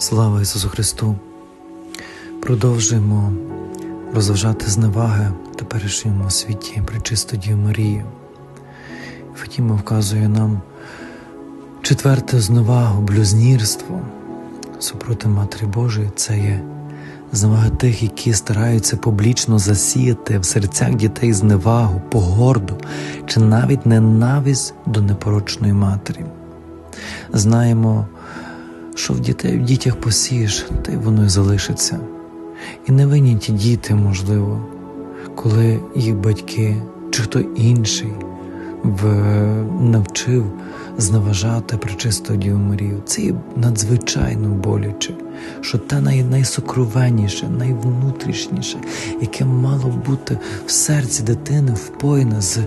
Слава Ісусу Христу! Продовжуємо розважати зневаги в теперішньому світі причисту Дію Марію. Фатіма вказує нам четверте зневагу, блюзнірство супроти Матері Божої це є зневага тих, які стараються публічно засіяти в серцях дітей зневагу, погорду чи навіть ненависть до непорочної матері. Знаємо, що в дітей в дітях посієш, та й воно й залишиться. І не винні ті діти, можливо, коли їх батьки чи хто інший в, навчив зневажати причисту Діву Марію. Це є надзвичайно боляче, що те най, найсокровенніше, найвнутрішніше, яке мало бути в серці дитини впоєне з,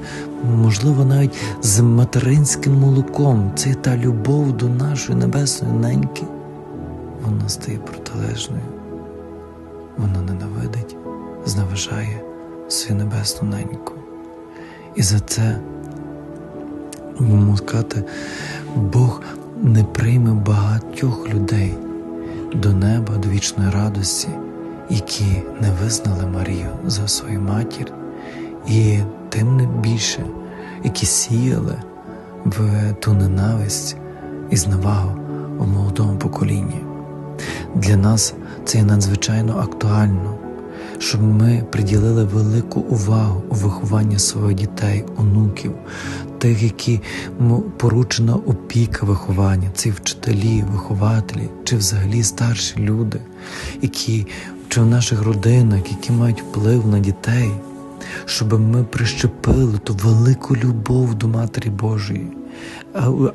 можливо, навіть з материнським молоком. Це та любов до нашої небесної неньки. Вона стає протилежною. Вона ненавидить, зневажає свою небесну неньку. І за це можемо сказати, Бог не прийме багатьох людей до неба, до вічної радості, які не визнали Марію за свою матір, і тим не більше, які сіяли в ту ненависть і зневагу в молодому поколінні. Для нас це є надзвичайно актуально, щоб ми приділили велику увагу у вихованні своїх дітей, онуків, тих, які поручена опіка виховання, ці вчителі, вихователі чи взагалі старші люди, які чи в наших родинах, які мають вплив на дітей, щоб ми прищепили ту велику любов до Матері Божої.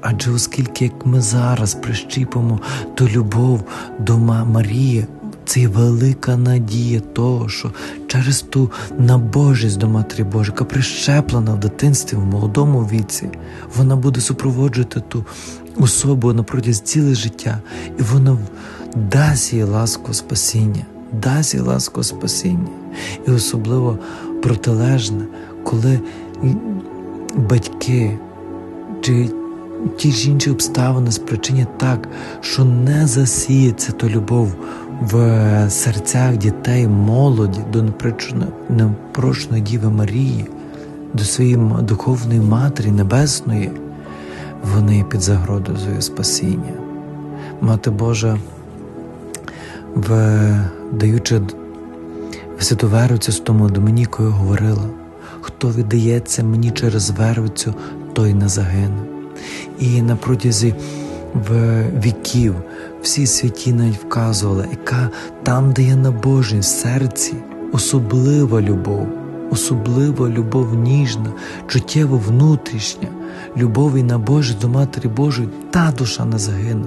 Адже оскільки як ми зараз прищіпимо ту любов до Марії, це є велика надія того, що через ту набожність до Матері Божої, яка прищеплена в дитинстві, в молодому віці, вона буде супроводжувати ту особу на ціле життя, і вона дасть їй ласку спасіння, дасть їй ласку спасіння. І особливо протилежне, коли батьки чи ті ж інші обставини спричинять так, що не засіється то любов в серцях дітей, молоді до непрошної Діви Марії, до своєї духовної Матері Небесної, вони під загрозою спасіння. Мати Божа, в, даючи святу Вервицю з тому Домінікою, говорила: хто віддається мені через Вервицю, той не загине. І на протязі віків всі святі навіть вказували, яка там, де є набожність серці, особлива любов, особлива любов ніжна, чуттєво внутрішня, любов і набожність до Матері Божої, та душа не загине.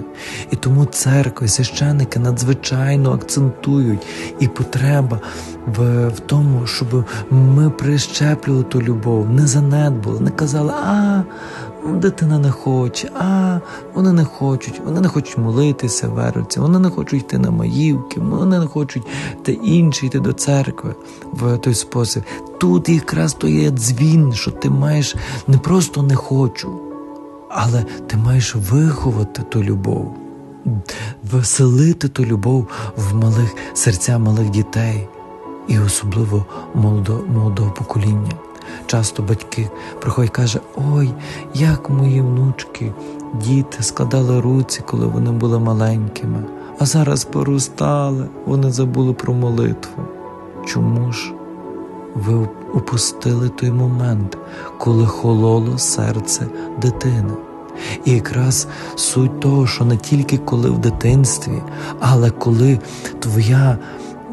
І тому церква і священники надзвичайно акцентують і потреба в, в тому, щоб ми прищеплювали ту любов, не занедбали, не казали, а дитина не хоче, а вони не хочуть, вони не хочуть молитися, веруться, вони не хочуть йти на маївки, вони не хочуть те інше йти до церкви в той спосіб. Тут якраз то є дзвін, що ти маєш не просто не хочу, але ти маєш виховати ту любов, веселити ту любов в малих серця малих дітей і особливо молодого, молодого покоління. Часто батьки приходять і каже, ой, як мої внучки, діти складали руці, коли вони були маленькими, а зараз поростали, вони забули про молитву. Чому ж ви упустили той момент, коли хололо серце дитини? І якраз суть того, що не тільки коли в дитинстві, але коли твоя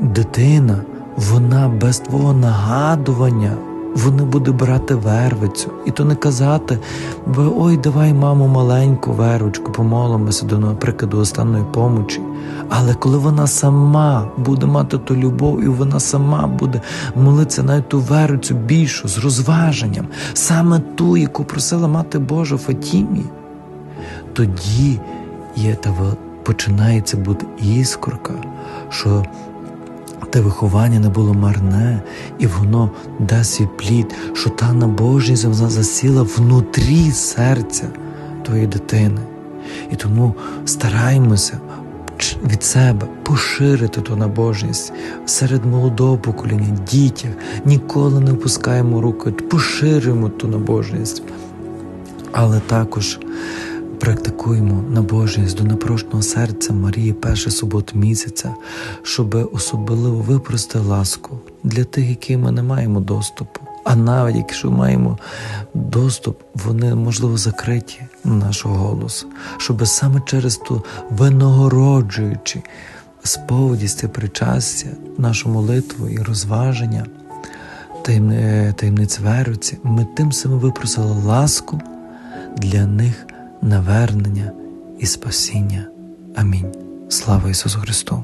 дитина, вона без твого нагадування вони буде брати вервицю, і то не казати, бо ой, давай, мамо, маленьку вервочку, помолимося до наприклад, до останньої помочі. Але коли вона сама буде мати ту любов, і вона сама буде молитися на ту вервицю більшу з розваженням, саме ту, яку просила мати Божа Фатімі, тоді є та починається бути іскорка, що те виховання не було марне, і воно дасть свій плід, що та набожність вона засіла внутрі серця твоєї дитини. І тому стараємося від себе поширити ту набожність серед молодого покоління, дітях. Ніколи не опускаємо руки, поширюємо ту набожність, але також практикуємо набожність до напрошеного серця Марії першу суботу місяця, щоб особливо випрости ласку для тих, які ми не маємо доступу. А навіть якщо маємо доступ, вони можливо закриті на нашого голосу, щоб саме через ту винагороджуючи сповідість і причастя, нашу молитву і розваження таємни- таємниць веруці, ми тим самим випросили ласку для них навернення і спасіння. Амінь. Слава Ісусу Христу!